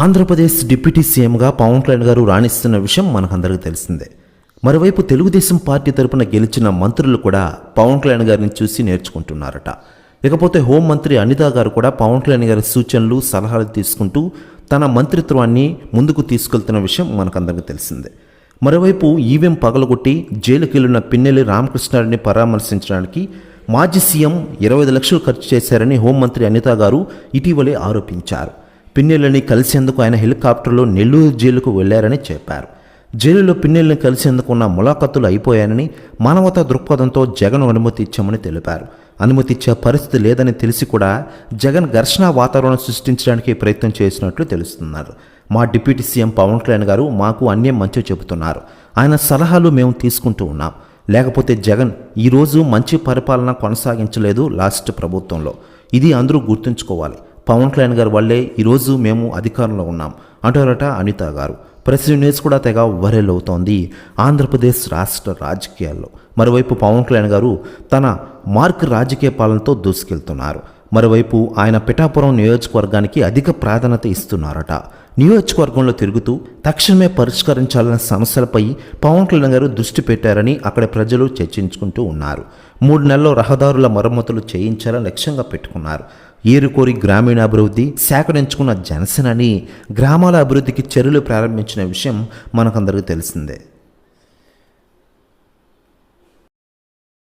Andhra Pradesh deputy సీఎంగా పవన్ కళ్యాణ్ గారు రాణిస్తున్న విషయం మనకందరికీ తెలిసిందే. మరోవైపు తెలుగుదేశం పార్టీ తరపున గెలిచిన మంత్రులు కూడా పవన్ కళ్యాణ్ గారిని చూసి నేర్చుకుంటున్నారట. ఇకపోతే హోంమంత్రి అనిత గారు కూడా పవన్ కళ్యాణ్ గారి సూచనలు సలహాలు తీసుకుంటూ తన మంత్రిత్వాన్ని ముందుకు తీసుకెళ్తున్న విషయం మనకందరికీ తెలిసిందే. మరోవైపు ఈవీఎం పగలగొట్టి జైలుకెళ్ళిన పిన్నెల్లి రామకృష్ణారెడ్డిని పరామర్శించడానికి మాజీ సీఎం ఇరవై ఐదు లక్షలు ఖర్చు చేశారని హోంమంత్రి అనిత గారు ఇటీవలే ఆరోపించారు. పిన్నెల్లిని కలిసేందుకు ఆయన హెలికాప్టర్లో నెల్లూరు జైలుకు వెళ్ళారని చెప్పారు. జైలులో పిన్నెల్లిని కలిసేందుకు ఉన్న ములాఖతులు అయిపోయానని మానవతా దృక్పథంతో జగన్ అనుమతి ఇచ్చామని తెలిపారు. అనుమతి ఇచ్చే పరిస్థితి లేదని తెలిసి కూడా జగన్ ఘర్షణ వాతావరణం సృష్టించడానికి ప్రయత్నం చేసినట్లు తెలుస్తున్నారు. మా డిప్యూటీ సీఎం పవన్ కళ్యాణ్ గారు మాకు అన్యం మంచి చెబుతున్నారు. ఆయన సలహాలు మేము తీసుకుంటూ ఉన్నాం. లేకపోతే జగన్ ఈరోజు మంచి పరిపాలన కొనసాగించలేదు లాస్ట్ ప్రభుత్వంలో. ఇది అందరూ గుర్తుంచుకోవాలి. పవన్ కళ్యాణ్ గారి వల్లే ఈరోజు మేము అధికారంలో ఉన్నాం అంటారట అనిత గారు. ప్రెస్ న్యూస్ కూడా తెగ వైరల్ అవుతోంది. ఆంధ్రప్రదేశ్ రాష్ట్ర రాజకీయాల్లో. మరోవైపు పవన్ కళ్యాణ్ గారు తన మార్క్ రాజకీయ పాలనతో దూసుకెళ్తున్నారు. మరోవైపు ఆయన పిఠాపురం నియోజకవర్గానికి అధిక ప్రాధాన్యత ఇస్తున్నారట. నియోజకవర్గంలో తిరుగుతూ తక్షణమే పరిష్కరించాలన్న సమస్యలపై పవన్ కళ్యాణ్ గారు దృష్టి పెట్టారని అక్కడ ప్రజలు చర్చించుకుంటూ ఉన్నారు. మూడు నెలల్లో రహదారుల మరమ్మతులు చేయించాలని లక్ష్యంగా పెట్టుకున్నారు. ఏరుకోరి గ్రామీణాభివృద్ధి సేకరించుకున్న జనసేనని గ్రామాల అభివృద్ధికి చర్యలు ప్రారంభించిన విషయం మనకందరికీ తెలిసిందే.